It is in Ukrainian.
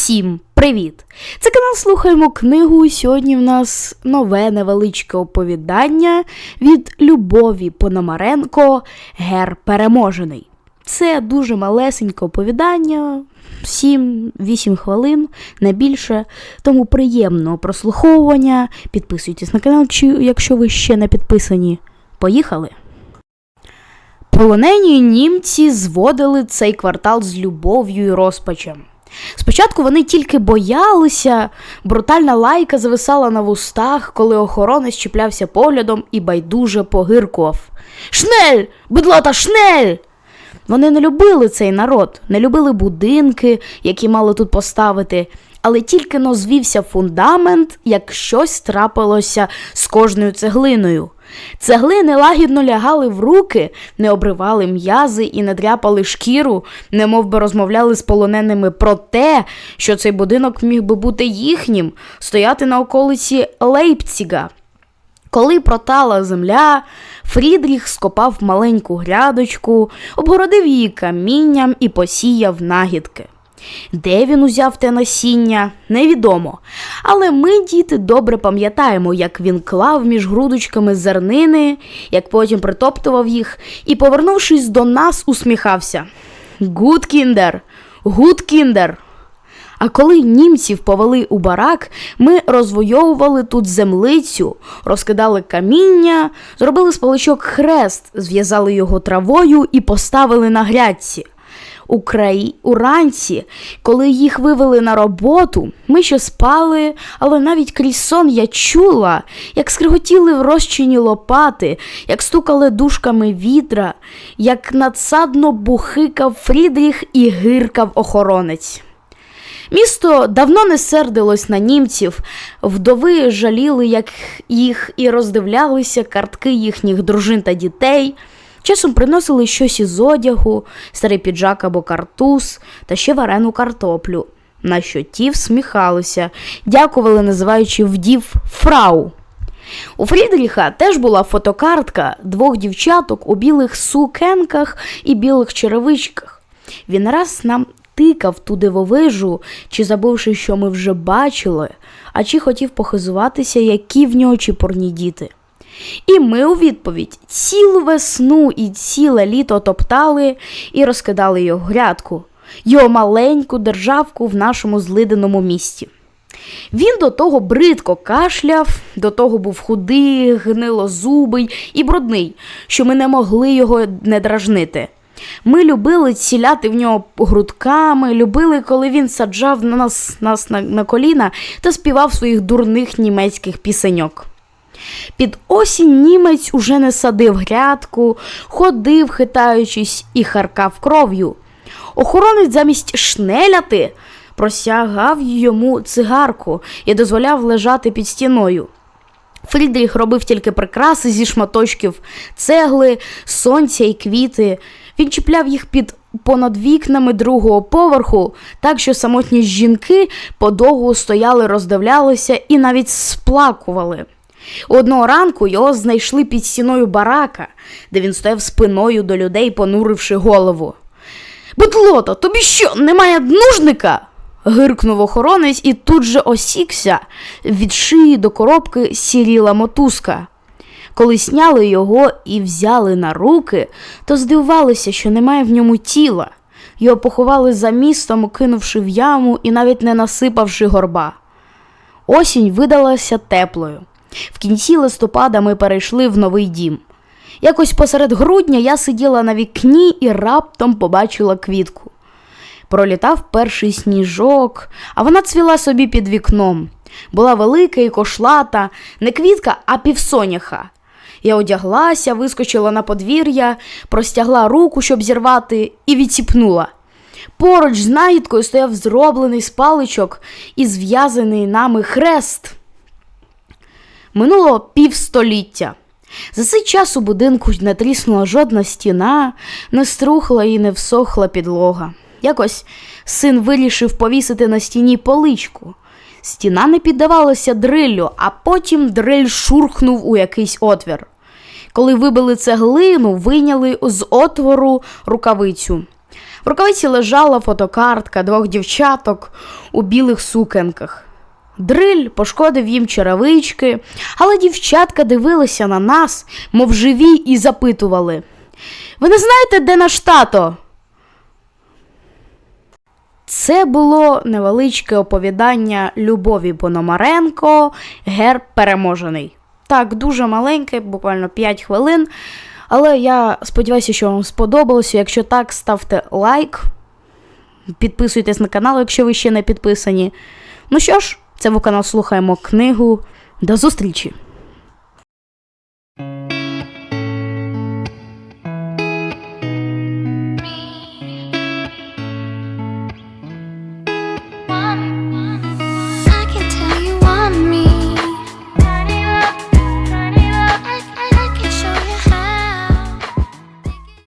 Всім привіт! Це канал Слухаємо книгу. Сьогодні в нас нове невеличке оповідання від Любові Пономаренко Гер Переможений. Це дуже малесеньке оповідання, 7-8 хвилин, не більше. Тому приємного прослуховування. Підписуйтесь на канал, чи- якщо ви ще не підписані. Поїхали! Полонені німці зводили цей квартал з любов'ю і розпачем. Спочатку вони тільки боялися, брутальна лайка зависала на вустах, коли охоронець чіплявся поглядом і байдуже погиркував. Шнель! Бедлота, шнель! Вони не любили цей народ, не любили будинки, які мали тут поставити, але тільки но звівся фундамент, як щось трапилося з кожною цеглиною. Цеглини лагідно лягали в руки, не обривали м'язи і не дряпали шкіру, не би розмовляли з полоненими про те, що цей будинок міг би бути їхнім, стояти на околиці Лейпціга. Коли протала земля, Фрідріх скопав маленьку грядочку, обгородив її камінням і посіяв нагідки. Де він узяв те насіння, невідомо. Але ми, діти, добре пам'ятаємо, як він клав між грудочками зернини, як потім притоптував їх і, повернувшись до нас, усміхався. Гуд кіндер. А коли німців повели у барак, ми розвойовували тут землицю, розкидали каміння, зробили з паличок хрест, зв'язали його травою і поставили на грядці. У краї... Уранці, коли їх вивели на роботу, ми ще спали, але навіть крізь сон я чула, як скриготіли в розчині лопати, як стукали дужками вітра, як надсадно бухикав Фрідріх і гиркав охоронець. Місто давно не сердилось на німців, вдови жаліли як їх і роздивлялися картки їхніх дружин та дітей. Часом приносили щось із одягу, старий піджак або картуз та ще варену картоплю, на що ті всміхалися, дякували, називаючи вдів фрау. У Фрідріха теж була фотокартка двох дівчаток у білих сукенках і білих черевичках. Він раз нам тикав ту дивовижу, чи забувши, що ми вже бачили, а чи хотів похизуватися, які в нього чіпурні діти. І ми у відповідь цілу весну і ціле літо топтали і розкидали його грядку, його маленьку державку в нашому злиденому місті. Він до того бридко кашляв, до того був худий, гнилозубий і брудний, що ми не могли його не дражнити. Ми любили ціляти в нього грудками, любили, коли він саджав на нас, нас на, на коліна та співав своїх дурних німецьких пісеньок. Під осінь німець уже не садив грядку, ходив, хитаючись, і харкав кров'ю. Охоронець замість шнеляти просягав йому цигарку і дозволяв лежати під стіною. Фрідріх робив тільки прикраси зі шматочків цегли, сонця і квіти. Він чіпляв їх під понад вікнами другого поверху, так що самотні жінки подовго стояли, роздивлялися і навіть сплакували. Одного ранку його знайшли під стіною барака, де він стояв спиною до людей, понуривши голову. Бетлото, тобі що, немає нужника? гиркнув охоронець і тут же осікся, від шиї до коробки сіріла мотузка. Коли сняли його і взяли на руки, то здивувалися, що немає в ньому тіла. Його поховали за містом, кинувши в яму і навіть не насипавши горба. Осінь видалася теплою. В кінці листопада ми перейшли в новий дім. Якось посеред грудня я сиділа на вікні і раптом побачила квітку. Пролітав перший сніжок, а вона цвіла собі під вікном. Була велика і кошлата, не квітка, а півсоняха. Я одяглася, вискочила на подвір'я, простягла руку, щоб зірвати, і відсіпнула. Поруч з нагідкою стояв зроблений з паличок і зв'язаний нами хрест. Минуло півстоліття. За цей час у будинку не тріснула жодна стіна, не струхла і не всохла підлога. Якось син вирішив повісити на стіні поличку. Стіна не піддавалася дриллю, а потім дриль шурхнув у якийсь отвір. Коли вибили цеглину, вийняли з отвору рукавицю. В рукавиці лежала фотокартка двох дівчаток у білих сукенках. Дриль пошкодив їм черевички, але дівчатка дивилися на нас, мов живі, і запитували: Ви не знаєте, де наш тато? Це було невеличке оповідання Любові Пономаренко, герб переможений. Так, дуже маленьке, буквально 5 хвилин. Але я сподіваюся, що вам сподобалося. Якщо так, ставте лайк, підписуйтесь на канал, якщо ви ще не підписані. Ну що ж, це був канал Слухаємо книгу. До зустрічі!